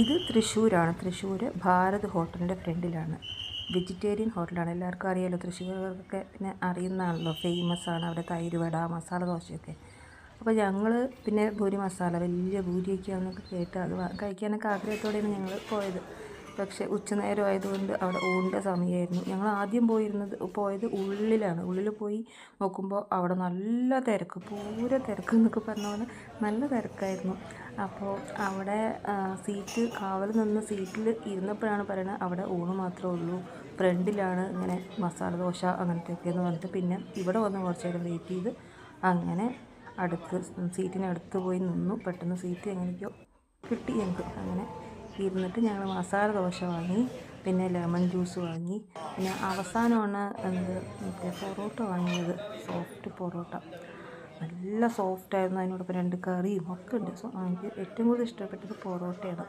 ഇത് തൃശ്ശൂരാണ്. തൃശ്ശൂർ ഭാരത് ഹോട്ടലിന്റെ ഫ്രണ്ടിലാണ്. വെജിറ്റേറിയൻ ഹോട്ടലാണ്. എല്ലാവർക്കും അറിയാമല്ലോ തൃശ്ശൂർക്കൊക്കെ പിന്നെ അറിയുന്നതാണല്ലോ ഫേമസ് ആണ് അവിടെ തൈര് വട മസാല ദോശയൊക്കെ. അപ്പോൾ ഞങ്ങൾ പിന്നെ ഭൂരി മസാല വലിയ ഭൂരിയൊക്കെയാണെന്നൊക്കെ കേട്ട് അത് കഴിക്കാനൊക്കെ ആഗ്രഹത്തോടെയാണ് ഞങ്ങൾ പോയത്. പക്ഷേ ഉച്ചനേരം ആയതുകൊണ്ട് അവിടെ ഊണിന്റെ സമയമായിരുന്നു ഞങ്ങൾ ആദ്യം പോയിരുന്നത് പോയത് ഉള്ളിലാണ്. ഉള്ളിൽ പോയി നോക്കുമ്പോൾ അവിടെ നല്ല തിരക്ക് പൂര തിരക്ക് എന്നൊക്കെ പറഞ്ഞ പോലെ നല്ല തിരക്കായിരുന്നു. അപ്പോൾ അവിടെ സീറ്റ് കാവൽ നിന്ന് സീറ്റിൽ ഇരുന്നപ്പോഴാണ് പറയുന്നത് അവിടെ ഊണ് മാത്രമേ ഉള്ളൂ ഫ്രണ്ടിലാണ് ഇങ്ങനെ മസാല ദോശ അങ്ങനത്തെയൊക്കെ എന്ന് പറഞ്ഞിട്ട് പിന്നെ ഇവിടെ വന്ന് കുറച്ച് നേരം വെയിറ്റ് ചെയ്ത് അങ്ങനെ അടുത്ത് സീറ്റിനടുത്ത് പോയി നിന്നു. പെട്ടെന്ന് സീറ്റ് എങ്ങനെയൊക്കെയോ കിട്ടി ഞങ്ങൾക്ക് അങ്ങനെ ഇരുന്നിട്ട് ഞങ്ങൾ മസാല ദോശ വാങ്ങി പിന്നെ ലെമൺ ജ്യൂസ് വാങ്ങി. പിന്നെ അവസാനമാണ് എന്ത് മറ്റേ പൊറോട്ട വാങ്ങിയത് സോഫ്റ്റ് പൊറോട്ട. നല്ല സോഫ്റ്റായിരുന്നു അതിനോടൊപ്പം രണ്ട് കറിയും ഒക്കെ ഉണ്ട്. സോ എനിക്ക് ഏറ്റവും കൂടുതൽ ഇഷ്ടപ്പെട്ടത് പൊറോട്ടയാണ്.